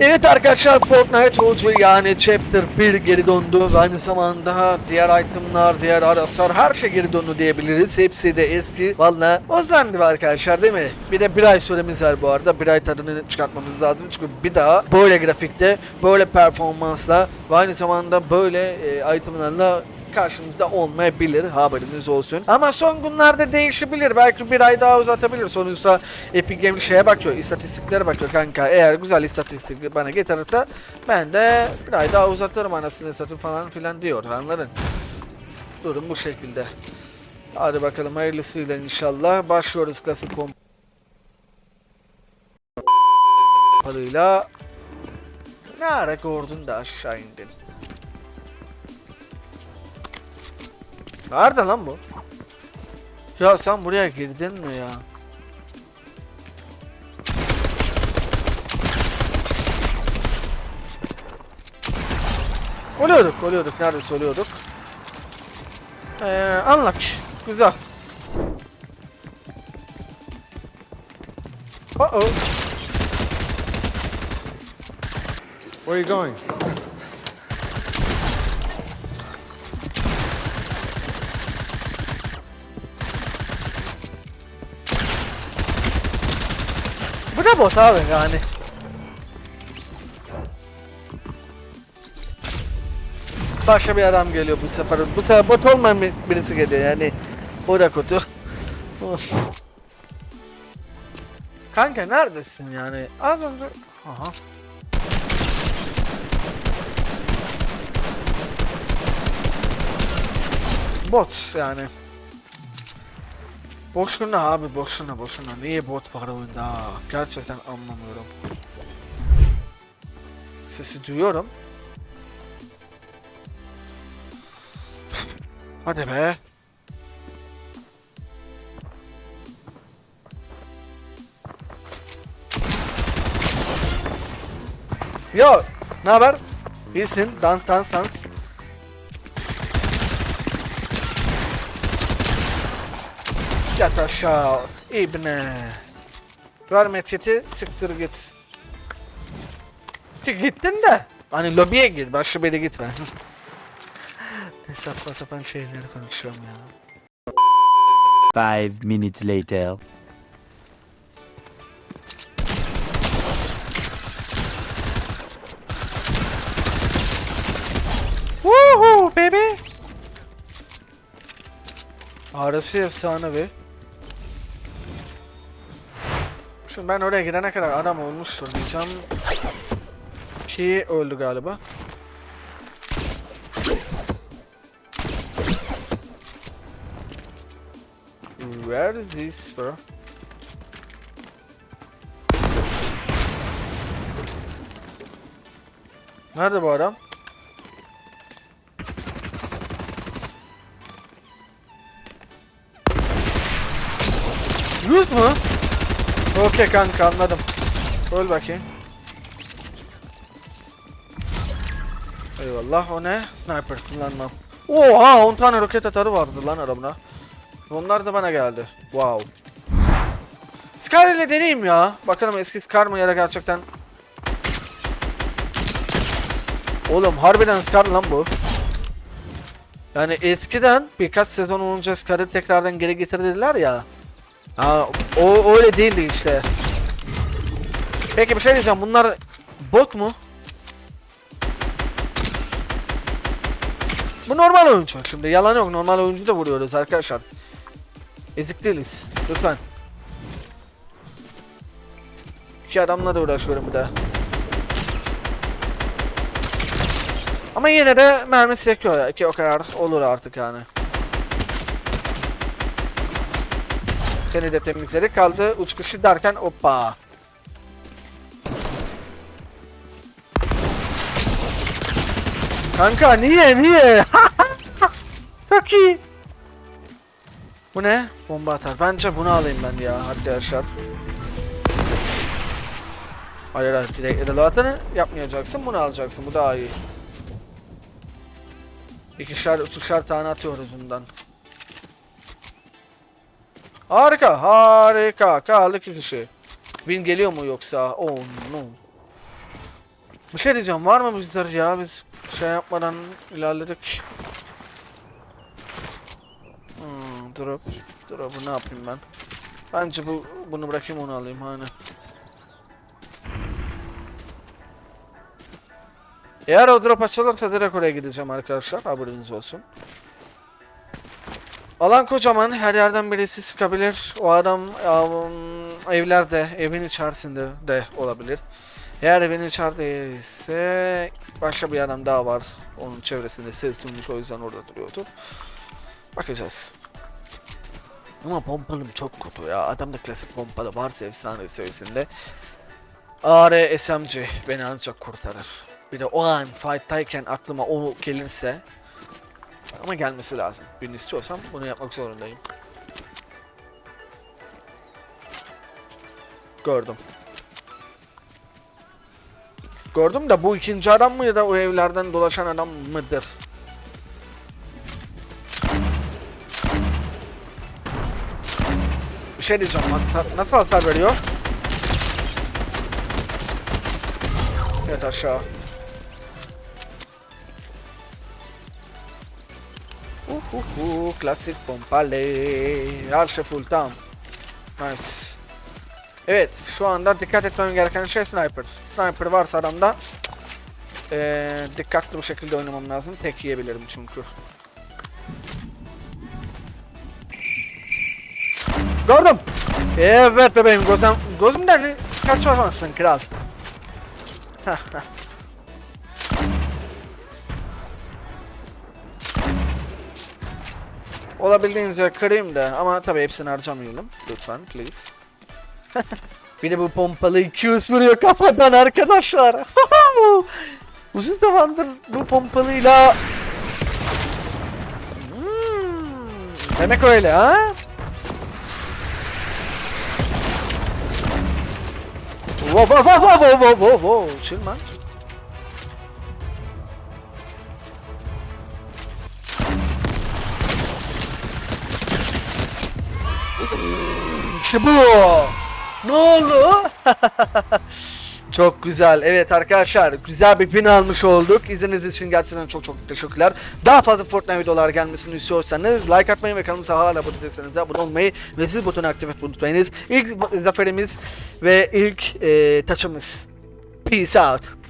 Evet arkadaşlar Fortnite Hoca yani Chapter 1 geri döndü ve aynı zamanda diğer itemlar, diğer araçlar her şey geri döndü diyebiliriz. Hepsi de eski. Valla özlendi arkadaşlar değil mi? Bir de bir ay süremiz var bu arada. Bir ay tadını çıkartmamız lazım çünkü bir daha böyle grafikte, böyle performansla ve aynı zamanda böyle e, itemlarla karşınızda olmayabilir haberiniz olsun. Ama son günlerde değişebilir. Belki bir ay daha uzatabilir. Sonuçta Epic Games şeye bakıyor. istatistiklere bakıyor kanka. Eğer güzel istatistik bana getirirse ben de bir ay daha uzatırım anasını satın falan filan diyor. Anladın? Durum bu şekilde. Hadi bakalım hayırlısıyla inşallah. Başlıyoruz klasik pompalıyla. Ne ara gördün de aşağı indin. Nerede lan bu? Ya sen buraya girdin mi ya? Oluyorduk, oluyorduk. Neredeyse oluyorduk. Ee, anlak. Güzel. Uh oh. Where are you going? Bu da bot abi yani. Başka bir adam geliyor bu sefer. Bu sefer bot olmayan bir- birisi geliyor yani. Bu da kötü. Kanka neredesin yani? Az önce... Aha. Bot yani. Boşuna abi boşuna boşuna. Niye bot var oyunda? Gerçekten anlamıyorum. Sesi duyuyorum. Hadi be. Yo, ne haber? İyisin, dans dans dans. Yat aşağı, ibne. Ver metketi, siktir git. Gittin de. Hani lobiye gir, başka bir yere gitme. saçma sapan şeyleri konuşuyorum ya. Five minutes later. Woohoo baby. Arası efsane be. Şimdi ben oraya gidene kadar adam olmuştur diyeceğim. Ki öldü galiba. Where is this bro? Nerede bu adam? Yüz mü? Okey kanka anladım. Öl bakayım. Eyvallah o ne? Sniper kullanmam. Oha 10 tane roket atarı vardı lan adamda. Onlar da bana geldi. Wow. Scar ile deneyeyim ya. Bakalım eski Scar mı ya da gerçekten. Oğlum harbiden Scar lan bu. Yani eskiden birkaç sezon olunca Scar'ı tekrardan geri getirdiler ya. Ha, o öyle değildi işte. Peki bir şey diyeceğim. Bunlar bot mu? Bu normal oyuncu. Şimdi yalan yok. Normal oyuncu da vuruyoruz arkadaşlar. Ezik değiliz. Lütfen. İki adamla da uğraşıyorum bir daha. Ama yine de mermi sekiyor ya. Ki o kadar olur artık yani. Seni de temizledik. Kaldı uç kışı derken hoppa. Kanka niye niye? Çok iyi. Bu ne? Bomba atar. Bence bunu alayım ben ya arkadaşlar. Hayır hayır direkt reload'ını yapmayacaksın bunu alacaksın bu daha iyi. İkişer üçüşer tane atıyoruz bundan. Harika, harika. Kaldı iki kişi. Win geliyor mu yoksa? Oh no. Bir şey diyeceğim var mı bizler ya biz şey yapmadan ilerledik. Hmm, drop. Drop'u ne yapayım ben? Bence bu bunu bırakayım onu alayım hani. Eğer o drop açılırsa direkt oraya gideceğim arkadaşlar haberiniz olsun. Alan kocaman her yerden birisi sıkabilir. O adam um, evlerde, evin içerisinde de olabilir. Eğer evin içerideyse başka bir adam daha var. Onun çevresinde sezonluk o yüzden orada duruyordur. Bakacağız. Ama pompalım çok kötü ya. Adamda klasik pompalı varsa efsane seviyesinde. AR SMG beni ancak kurtarır. Bir de o an fight'tayken aklıma o gelirse ama gelmesi lazım. Bunu istiyorsam bunu yapmak zorundayım. Gördüm. Gördüm de bu ikinci adam mı ya da o evlerden dolaşan adam mıdır? Bir şey diyeceğim. Nasıl hasar veriyor? Evet aşağı. Uhuhu, klasik pompalı. Her şey full tamam. Nice. Evet, şu anda dikkat etmem gereken şey sniper. Sniper varsa adamda eee dikkatli bir şekilde oynamam lazım. Tek yiyebilirim çünkü. Gördüm. Evet bebeğim gözüm, gözümden kaçmazsın kral. Olabildiğince kırayım da ama tabii hepsini harcamayalım. Lütfen please. bir de bu pompalı 200 vuruyor kafadan arkadaşlar. Uzun zamandır bu pompalıyla... Hmm, demek öyle ha? Wow wow wow wow wow wow wow chill man. İşte bu. Ne oldu? çok güzel. Evet arkadaşlar güzel bir pin almış olduk. İzlediğiniz için gerçekten çok çok teşekkürler. Daha fazla Fortnite videolar gelmesini istiyorsanız like atmayı ve kanalımıza hala abone değilseniz abone olmayı ve zil butonu aktif etmeyi unutmayınız. İlk zaferimiz ve ilk e, taçımız. Peace out.